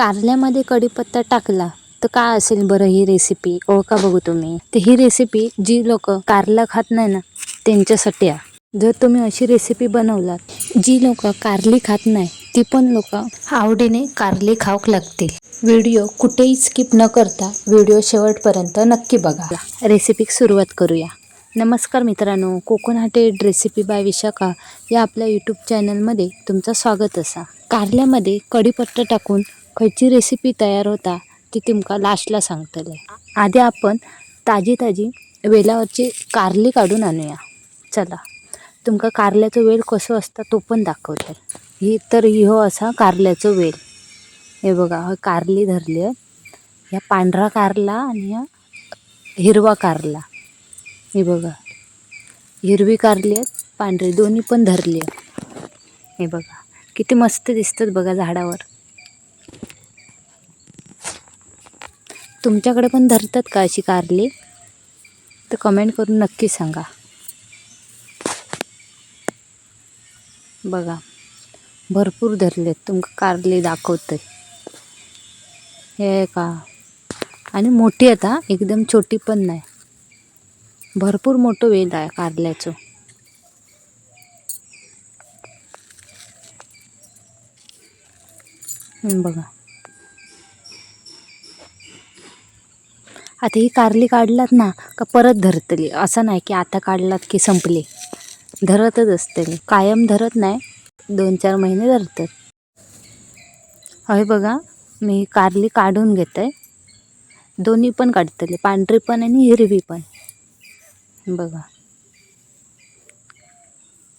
कारल्यामध्ये कढीपत्ता टाकला तर काय असेल बरं ही रेसिपी ओळखा बघू तुम्ही. तर ही रेसिपी जी लोक कारला खात नाही ना त्यांच्यासाठी आहे. जर तुम्ही अशी रेसिपी बनवलात जी लोक कारली खात नाही ती पण लोक आवडीने कारली खाऊक लागतील. व्हिडिओ कुठेही स्किप न करता व्हिडिओ शेवटपर्यंत नक्की बघा. रेसिपीक सुरुवात करूया. नमस्कार मित्रांनो कोकण हॉटेड रेसिपी बाय विशाखा या आपल्या यूट्यूब चॅनलमध्ये तुमचं स्वागत असा. कारल्यामध्ये कढीपत्ता टाकून खयची रेसिपी तयार होता ती तुमका लास्टला सांगतले. आधी आपण ताजी ताजी वेलावरची कारली काढून आणूया. चला. तुमका कारल्याचं वेल कसं असतं तो पण दाखवते. ही तर हो असा कारल्याचं वेल. हे बघा कारली धरली आहे. ह्या पांढरा कारला आणि ह्या हिरवा कारला. हे बघा. हिरवी कारली आहेत पांढरी दोन्ही पण धरली आहेत. हे बघा. किती मस्त दिसतात बघा झाडावर. तुमच्याकडे पण धरतात का अशी कारली? तर कमेंट करून नक्की सांगा. बघा भरपूर धरलेत. तुमका कारली दाखवते हे का? आणि मोठी आता एकदम छोटी पण नाही. भरपूर मोठं वेल आहे कारल्याचं. बघा. आता ही कारली काढलात ना का परत धरतली? असं नाही की आता काढलात की संपली. धरतच असते कायम धरत नाही. दोन चार महिने धरतात. हवे बघा मी कारली काढून घेते. दोन्ही पण काढतले. पांढरी पण आणि हिरवी पण. बघा.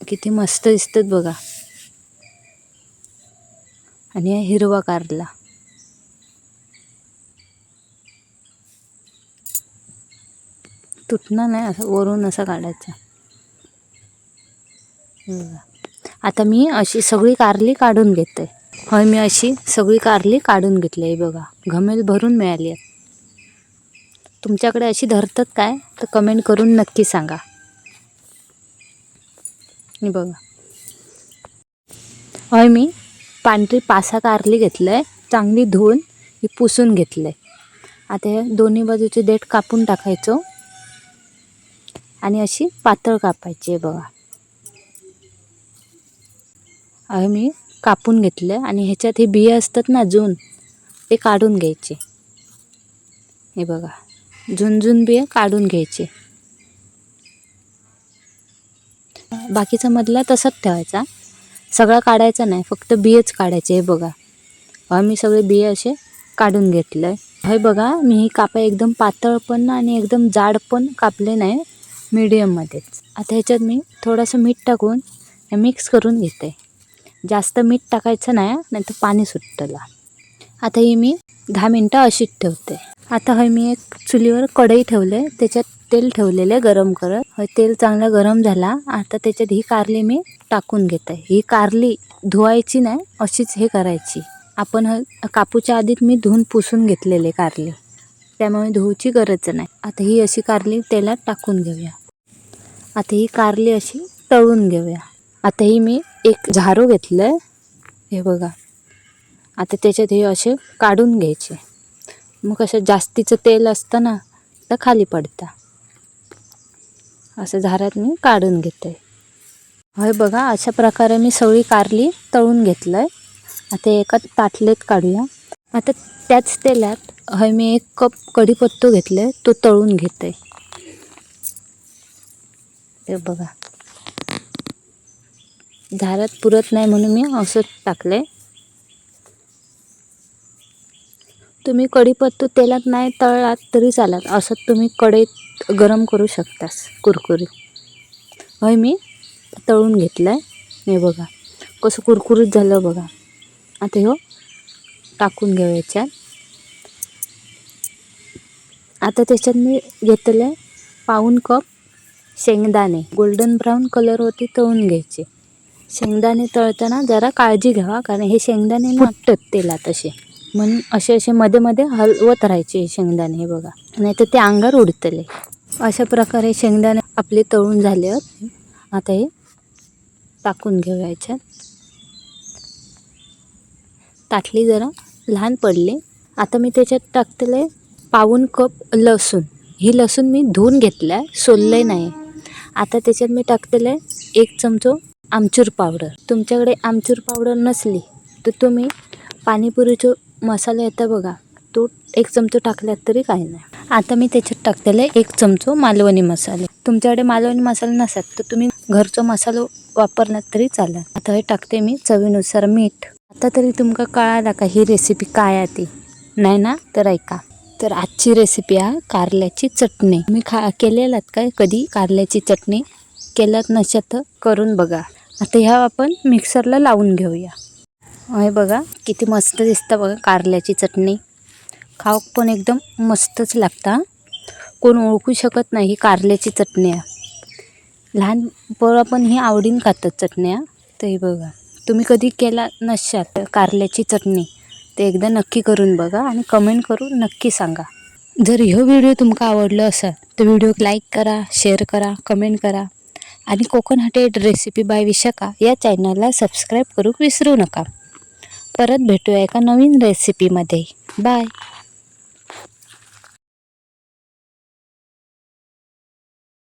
किती मस्त दिसतात बघा. आणि हिरवा कारला. तुटणार नाही असं वरून असं काढायचं. आता मी अशी सगळी कारली काढून घेते. होय मी अशी सगळी कारली काढून घेतली आहे बघा. घमेल भरून मिळाली आहेत. तुमच्याकडे अशी धरतात काय तर कमेंट करून नक्की सांगा. बघा. होय मी पांढरी पासा कारली घेतलं आहे चांगली धुवून ही पुसून घेतलं आहे आता दोन्ही बाजूचे देठ कापून टाकायचो. आणि अशी पातळ कापायची आहे बघा. अहो मी कापून घेतलं आणि ह्याच्यात हे बिया असतात ना जून ते काढून घ्यायचे. हे बघा झुंझुन बिया काढून घ्यायचे. बाकीचा मधला तसाच ठेवायचा. सगळा काढायचा नाही फक्त बियाच काढायचे हे बघा. हा मी सगळे बिये असे काढून घेतलं. आहे हे बघा मी ही कापा एकदम पातळ पण आणि एकदम जाड पण कापले नाही. मीडियममध्येच. आता ह्याच्यात मी थोडंसं मीठ टाकून हे मिक्स करून घेते. जास्त मीठ टाकायचं नाही नाही तर पाणी सुटतं. आता ही मी दहा मिनटं अशीच ठेवते. आता हे मी एक चुलीवर कढई ठेवले त्याच्यात तेल ठेवलेले गरम करत. हे तेल चांगलं गरम झाला आता त्याच्यात ही कारली मी टाकून घेते. ही कारली धुवायची नाही अशीच हे करायची. आपण कापूच्या आधीत मी धुवून पुसून घेतलेले कारली. त्यामुळे धुवूची गरज नाही. आता ही अशी कारली तेलात टाकून घेऊया. आता ही कारली अशी तळून घेऊया. आता ही मी एक झारू घेतलं आहे हे बघा. आता त्याच्यात हे असे काढून घ्यायचे. मग कसं जास्तीचं तेल असतं ना तर खाली पडतं. असं झाऱ्यात मी काढून घेते. होय बघा अशा प्रकारे मी सगळी कारली तळून घेतलं आहे आता एका ताटलेत काढूया. आता त्याच तेलात हय मी एक कप कढीपत्तो घेतले तो तळून घेते. हे बघा. झाडात पुरत नाही म्हणून मी असंच टाकले. तुम्ही कढीपत्तू तेलात नाही तळलात तरी चालत. असं तुम्ही कढईत गरम करू शकतास कुरकुरीत. होय मी तळून घेतलं आहे हे बघा कसं कुरकुरीत झालं बघा. आता हो टाकून घेऊ याच्यात. आता त्याच्यात मी घेतलं आहे पाऊन कप शेंगदाणे. गोल्डन ब्राऊन कलर होती तळून घ्यायचे. शेंगदाणे तळताना जरा काळजी घ्यावा कारण हे शेंगदाणे फुटतात. तेलात असे. म्हणून असे असे मध्ये मध्ये हलवत राहायचे हे शेंगदाणे हे बघा. नाही तर ते अंगार उडतले. अशा प्रकारे शेंगदाणे आपले तळून झाले. आता हे टाकून घेऊया याच्यात. ताटली जरा लहान पडले. आता मी त्याच्यात टाकतेले पाऊन कप लसूण. ही लसूण मी धुवून घेतलं आहे सोललं नाही. आता त्याच्यात मी टाकलेलं आहे एक चमचो आमचूर पावडर. तुमच्याकडे आमचूर पावडर नसली तर तुम्ही पाणीपुरीचं मसाला येतं बघा तो एक चमचो टाकल्यात तरी काही नाही. आता मी त्याच्यात टाकतेलं आहे एक चमचो मालवणी मसाले. तुमच्याकडे मालवणी मसाला नसत तर तुम्ही घरचा मसाला वापरलात तरी चालेल. आता हे टाकते मी चवीनुसार मीठ. आता तरी तुमका कळाला का ही रेसिपी काय आहे ती? नाही ना? तर ऐका. तर आजची रेसिपी आहे कारल्याची चटणी. मी खा केलेलात काय कधी? कारल्याची चटणी. केल्यात नशात तर करून बघा. आता ह्या आपण मिक्सरला लावून घेऊया. हे बघा किती मस्त दिसतं बघा कारल्याची चटणी. खाऊक पण एकदम मस्तच लागता कोण ओळखू शकत नाही ही कारल्याची चटणी लहान पोरं पण ही आवडीन खातात चटण्या तर हे बघा तुम्ही कधी केला नसाल कारल्याची चटणी? ते एकदा नक्की करून बघा आणि कमेंट करून नक्की सांगा. जर ह्यो व्हिडिओ तुमका आवडलो असेल तर व्हिडिओ लाईक करा शेअर करा कमेंट करा. आणि कोकण हॉटेड रेसिपी बाय विशाखा या चॅनलला सबस्क्राईब करूक विसरू नका. परत भेटूया एका नवीन रेसिपीमध्ये बाय